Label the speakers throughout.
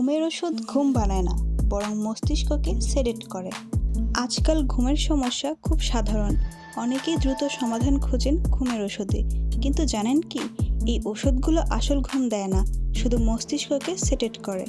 Speaker 1: ঘুমের ওষুধ ঘুম বানায় না, বরং মস্তিষ্ককে সেডেট করে। আজকাল ঘুমের সমস্যা খুব সাধারণ। অনেকেই দ্রুত সমাধান খোঁজেন ঘুমের ওষুধে। কিন্তু জানেন কি, এই ওষুধগুলো আসল ঘুম দেয় না, শুধু মস্তিষ্ককে সেটেট করে।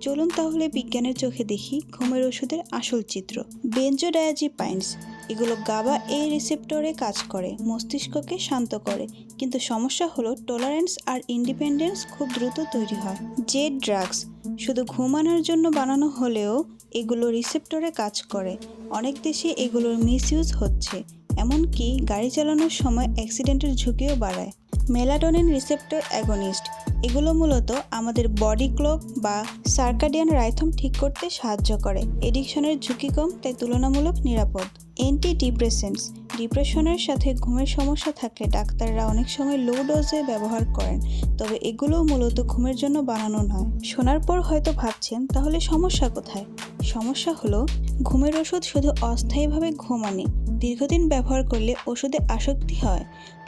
Speaker 1: চলুন তাহলে বিজ্ঞানের চোখে দেখি ঘুমের ওষুধের আসল চিত্র। বেঞ্জোডায়াজিপাইন্স, এগুলো গাবা এই রিসেপ্টরে কাজ করে, মস্তিষ্ককে শান্ত করে। কিন্তু সমস্যা হলো টলারেন্স আর ইন্ডিপেন্ডেন্স খুব দ্রুত তৈরি হয়। যে ড্রাগস শুধু ঘুমানোর জন্য বানানো হলেও এগুলো রিসেপ্টরে কাজ করে। অনেক দেশে এগুলোর মিসইউজ হচ্ছে, এমনকি গাড়ি চালানোর সময় অ্যাক্সিডেন্টের ঝুঁকিও বাড়ায়। মেলাটোনিন রিসেপ্টর অ্যাগনিস্ট, এগুলো মূলত আমাদের বডি ক্লক বা সার্কাডিয়ান রাইথম ঠিক করতে সাহায্য করে। এডিকশনের ঝুঁকি কম তাই তুলনামূলক নিরাপদ। অ্যান্টি ডিপ্রেসেন্টস ডিপ্রেশনের সাথে ঘুমের সমস্যা থাকলে ডাক্তাররা অনেক সময় লো ডোজে ব্যবহার করেন। তবে এগুলোও মূলত ঘুমের জন্য বানানো নয়। শোনার পর হয়তো ভাবছেন, তাহলে সমস্যা কোথায়? সমস্যা হলো, ঘুমের ওষুধ শুধু অস্থায়ীভাবে ঘুম আনে দীর্ঘদিন ব্যবহার করলে ওষুধে আসক্তি হয়।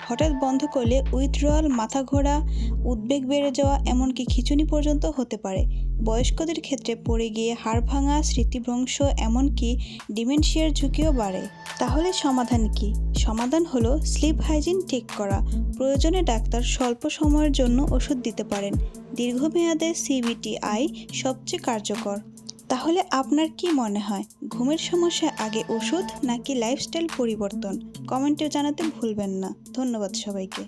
Speaker 1: হঠাৎ বন্ধ করলে উইথড্রয়াল মাথা ঘোরা, উদ্বেগ বেড়ে যাওয়া, এমনকি খিঁচুনি পর্যন্ত হতে পারে। বয়স্কদের ক্ষেত্রে পড়ে গিয়ে হাড় ভাঙা, স্মৃতিভ্রংশ, এমনকি ডিমেনশিয়ার ঝুঁকিও বাড়ে। তাহলে সমাধান কি? সমাধান হলো স্লিপ হাইজিন ঠিক করা। প্রয়োজনে ডাক্তার স্বল্প সময়ের জন্য ওষুধ দিতে পারেন। দীর্ঘমেয়াদে সিবিটিআই সবচেয়ে কার্যকর। তাহলে আপনার কি মনে হয়? ঘুমের সমস্যা আগে ওষুধ নাকি লাইফস্টাইল পরিবর্তন? কমেন্টে জানাতে ভুলবেন না। ধন্যবাদ সবাইকে।